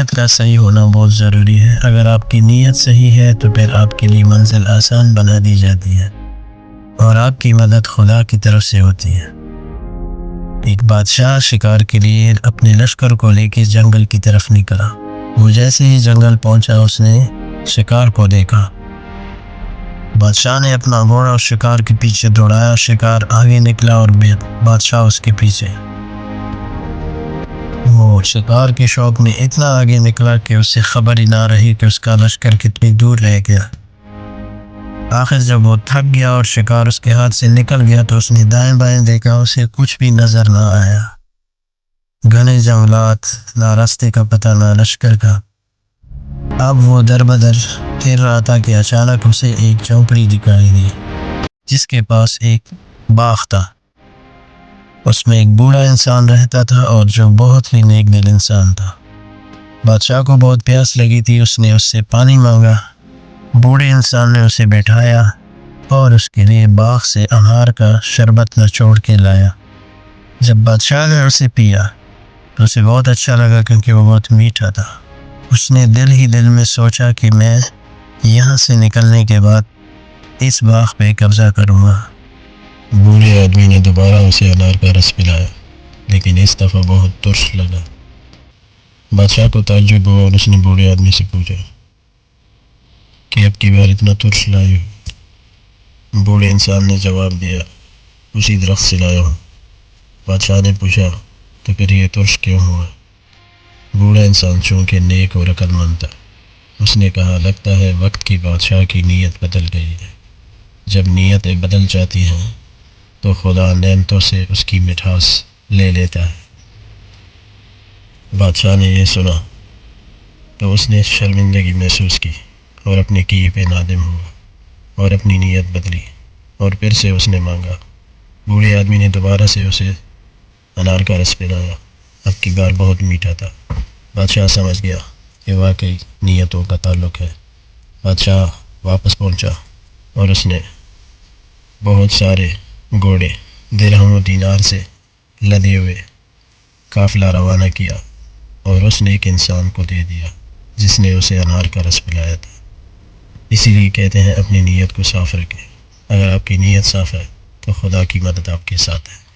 نیت کا صحیح ہونا بہت ضروری ہے۔ اگر آپ کی نیت صحیح ہے تو پھر آپ کے لیے منزل آسان بنا دی جاتی ہے اور آپ کی مدد خدا کی طرف سے ہوتی ہے۔ ایک بادشاہ شکار کے لیے اپنے لشکر کو لے کے جنگل کی طرف نکلا۔ وہ جیسے ہی جنگل پہنچا، اس نے شکار کو دیکھا۔ بادشاہ نے اپنا گھوڑا شکار کے پیچھے دوڑایا۔ شکار آگے نکلا اور بادشاہ اس کے پیچھے۔ وہ شکار کے شوق میں اتنا آگے نکلا کہ اسے خبر ہی نہ رہی کہ اس کا لشکر کتنی دور رہ گیا۔ آخر جب وہ تھک گیا اور شکار اس کے ہاتھ سے نکل گیا تو اس نے دائیں بائیں دیکھا، اسے کچھ بھی نظر نہ آیا۔ گھنے جنگلات، نہ راستے کا پتہ، نہ لشکر کا۔ اب وہ در بدر پھر رہا تھا کہ اچانک اسے ایک چوپڑی دکھائی دی، جس کے پاس ایک باغ تھا۔ اس میں ایک بوڑھا انسان رہتا تھا اور جو بہت ہی نیک دل انسان تھا۔ بادشاہ کو بہت پیاس لگی تھی، اس نے اس سے پانی مانگا۔ بوڑھے انسان نے اسے بیٹھایا اور اس کے لیے باغ سے انہار کا شربت نچوڑ کے لایا۔ جب بادشاہ نے اسے پیا تو اسے بہت اچھا لگا کیونکہ وہ بہت میٹھا تھا۔ اس نے دل ہی دل میں سوچا کہ میں یہاں سے نکلنے کے بعد اس باغ پہ قبضہ کروں گا۔ بوڑھے آدمی نے دوبارہ اسے انار کا رس پلایا، لیکن اس دفعہ بہت ترش لگا۔ بادشاہ کو تعجب ہوا اور اس نے بوڑھے آدمی سے پوچھا، کہ اب کی بار اتنا ترش لائی ہو؟ بوڑھے انسان نے جواب دیا، اسی درخت سے لایا ہوں۔ بادشاہ نے پوچھا، تو پھر یہ ترش کیوں ہوا؟ بوڑھا انسان چونکہ نیک اور عقل مند تھا۔ اس نے کہا، لگتا ہے وقت کی بادشاہ کی نیت بدل گئی ہے۔ جب نیتیں بدل جاتی ہیں تو خدا نعمتوں سے اس کی مٹھاس لے لیتا ہے۔ بادشاہ نے یہ سنا تو اس نے شرمندگی محسوس کی اور اپنے کی پہ نادم ہوا اور اپنی نیت بدلی اور پھر سے اس نے مانگا۔ بوڑھے آدمی نے دوبارہ سے اسے انار کا رس پلایا۔ اب کی بار بہت میٹھا تھا۔ بادشاہ سمجھ گیا کہ واقعی نیتوں کا تعلق ہے۔ بادشاہ واپس پہنچا اور اس نے بہت سارے گھوڑے، درہم و دینار سے لدے ہوئے قافلہ روانہ کیا اور اس نے ایک انسان کو دے دیا جس نے اسے انار کا رس پلایا تھا۔ اسی لیے کہتے ہیں، اپنی نیت کو صاف رکھیں۔ اگر آپ کی نیت صاف ہے تو خدا کی مدد آپ کے ساتھ ہے۔